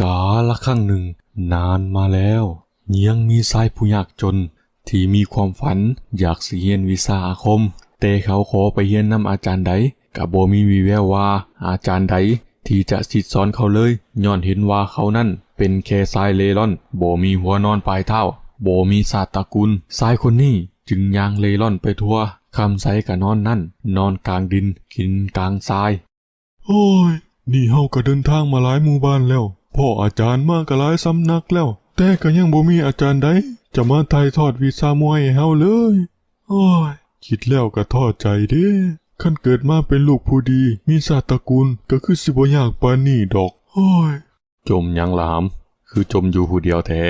กาละครั้งหนึ่ง นานมาแล้ว ยังมีชายผู้ยากจน ที่มีความฝันอยากสิเรียนวิชาอาคม แต่เขาขอไปเรียนนำอาจารย์ใดกับบ่มีวีแววว่าอาจารย์ใดที่จะสิสอนเขาเลยย้อนเห็นว่าเขานั่นเป็นแค่ชายเล่ร่อนโบมีหัวนอนปลายเท้าโบมีศาสตร์ตระกูลชายคนนี้จึงย่างเล่ร่อนไปทั่วคำใสกับนอนนั่น นอนกลางดินกินกลางทราย โอ้ย นี่เฮาก็เดินทางมาหลายหมู่บ้านแล้ว พ่ออาจารย์มาก็หลายสำนักแล้ว แต่ก็ยังบ่มีอาจารย์ใดจะมาถ่ายทอดวิชามวยให้เฮาเลย โอ้ย คิดแล้วก็ท้อใจเด้คันเกิดมาเป็นลูกผู้ดี มีศาสตระกูลก็คือสิบ่ยากปานนี้ดอกโอ้ย จมยังหลาม คือจมอยู่ผู้เดียวแท้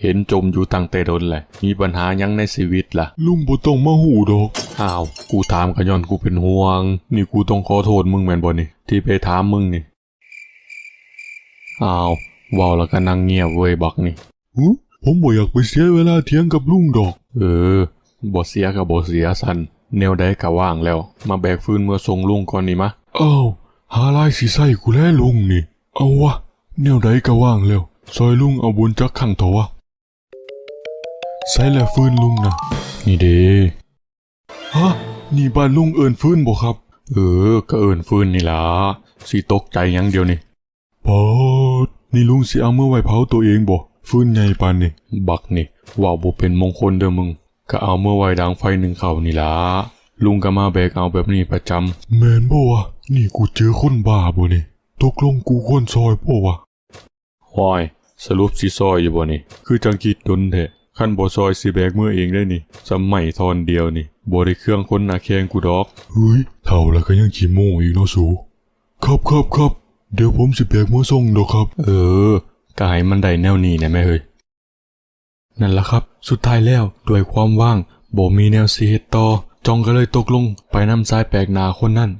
เห็นจมอยู่ตั้งแต่ดนแหละ มีปัญหายังในชีวิตล่ะ ลุงบ่ต้องมาหูดอก อ้าว กูถามกะย้อนกูเป็นห่วง นี่กูต้องขอโทษมึงแม่นบ่นี่ ที่ไปถามมึงนี่ อ้าวเว้าแล้วก็นั่งเงียบเว้ยบักนี่หูผมบ่อยากไปเสียเวลาเถียงกับลุงดอก เออบ่เสียก็บ่เสียสันแนวใดก็ว่างแล้ว มาแบกฟืนเมื่อส่งลุงก่อนนี่มะอ้าวหาลายสิใส่กูแลลุงนี่ เอาวะแนวใดก็ว่างแล้ว ซอยลุงเอาบุญจักขังเถอะวะใส่แล้วฟื้นลุงนะนี่เด้ฮะนี่บ้านลุงเอินฟื้นบ่ครับ เออ ก็เอิ้นฟืนนี่ล่ะสิตกใจหยังเดียวนี่ปอด นี่ลุงสิเอาเมื่อไว้เผาตัวเองบ่ฟื้นใหญ่ปานนี่บักนี่ว่าบ่เป็นมงคลเด้อมึง ก็เอาเมื่อไว้ดังไฟหนึ่งเขานี่ล่ะลุงก็มาแบกเอาแบบนี้ประจำแมนบ่วะนี่กูเจอคนบ้าบ่นี่ตกลงกูควรซอยบ่วะห้อยสรุปสิซอยอยู่บ่นี่ คือจังคิดดนแท้ขั้นบ่ซอยสิแบกมือเองได้นี่สมัยทอนเดียวนี่บ่ได้เครื่องคนหน้าแข้งกูดอกเฮ้ยเท่าแล้วก็ยังขี้โม้อีกเนาะสูครับครับครับ เดี๋ยวผมสิแบกมือส่งดอกครับ เออกายมันได้แนวนี้นะแม่เฮ้ย นั่นล่ะครับ สุดท้ายแล้วด้วยความว่างบ่มีแนวสิเฮ็ดต่อจองก็เลยตกลงไปนำซ้ายแปลกหน้าคนนั้น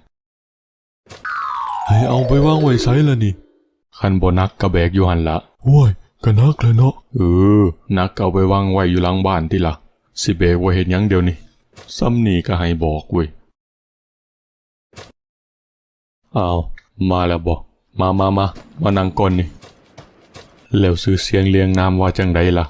ให้เอาไปวางไว้ไสล่ะนี่ คันบ่นักก็แบกอยู่หั่นละโว้ยก็นักเลยเนาะ เออ นักเอาไปวางไว้อยู่หลังบ้านติละสิเบกไว้เห็นยังเดียวนี่ซ้ำนี่ก็ให้บอกเว้ยอ้าว มาแล้วบอก มามามามานั่งก่อนนี่แล้วซื้อเสียงเรียงนามว่าจังใดล่ะ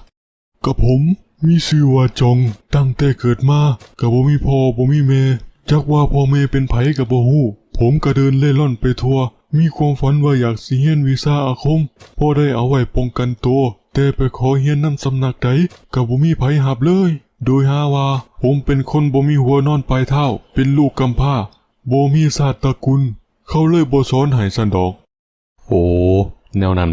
ก็ผมมีชื่อว่าจองตั้งแต่เกิดมาก็บ่มีพ่อบ่มีแม่จักว่าพ่อแม่เป็นไผก็บ่ฮู้ผมก็เดินเล่ร่อนไปทั่ว มีความฝันว่าอยากสิเรียนวิชาอาคมพ่อได้เอาไว้ป้องกันตัวแต่ไปขอเรียนนำสำนักใดก็บ่มีไผหับเลย โดยหาว่า ผมเป็นคนบ่มีหัวนอนปลายเท้า เป็นลูกกำพร้าบ่มีศาสตร์ตระกุลเขาเลยบ่สอนให้สันดอก โอ้แนวนั้น